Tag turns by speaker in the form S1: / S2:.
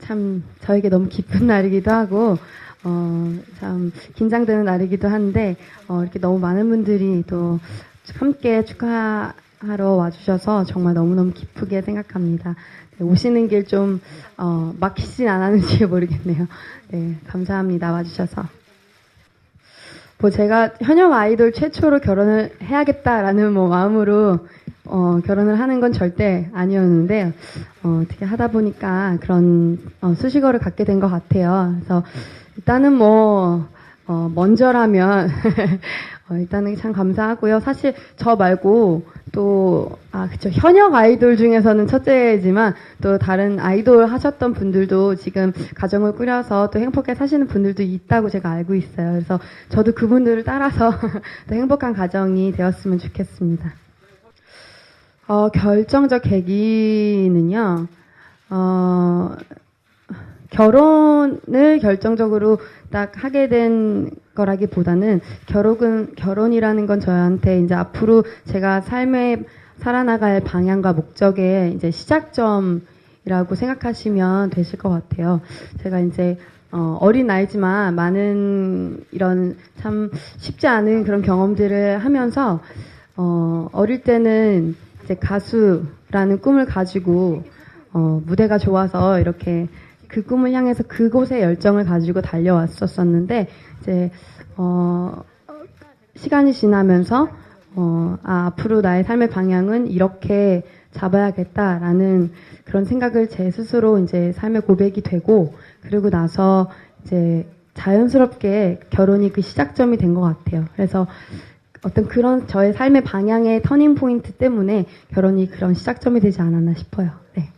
S1: 참 저에게 너무 기쁜 날이기도 하고 어, 참 긴장되는 날이기도 한데 어, 이렇게 너무 많은 분들이 또 함께 축하하러 와주셔서 정말 너무너무 기쁘게 생각합니다. 네, 오시는 길 좀 어, 막히진 않았는지 모르겠네요. 네, 감사합니다. 와주셔서. 뭐 제가 현역 아이돌 최초로 결혼을 해야겠다라는 뭐 마음으로 어, 결혼을 하는 건 절대 아니었는데 어, 어떻게 하다 보니까 그런 어, 수식어를 갖게 된 것 같아요. 그래서 일단은 뭐 어, 먼저라면 어, 일단은 참 감사하고요. 사실 저 말고 또 아 그쵸 현역 아이돌 중에서는 첫째지만 또 다른 아이돌 하셨던 분들도 지금 가정을 꾸려서 또 행복하게 사시는 분들도 있다고 제가 알고 있어요. 그래서 저도 그분들을 따라서 또 행복한 가정이 되었으면 좋겠습니다. 어, 결정적 계기는요, 어, 결혼을 결정적으로 딱 하게 된 거라기보다는 결혼은, 결혼이라는 건 저한테 이제 앞으로 제가 삶에 살아나갈 방향과 목적의 이제 시작점이라고 생각하시면 되실 것 같아요. 제가 이제 어, 어린 나이지만 많은 이런 참 쉽지 않은 그런 경험들을 하면서 어, 어릴 때는 이제 가수라는 꿈을 가지고 어, 무대가 좋아서 이렇게 그 꿈을 향해서 그곳에 열정을 가지고 달려왔었었는데 이제 어, 시간이 지나면서 어, 아, 앞으로 나의 삶의 방향은 이렇게 잡아야겠다라는 그런 생각을 제 스스로 이제 삶의 고백이 되고 그리고 나서 이제 자연스럽게 결혼이 그 시작점이 된 것 같아요. 그래서 어떤 그런 저의 삶의 방향의 터닝 포인트 때문에 결혼이 그런 시작점이 되지 않았나 싶어요. 네.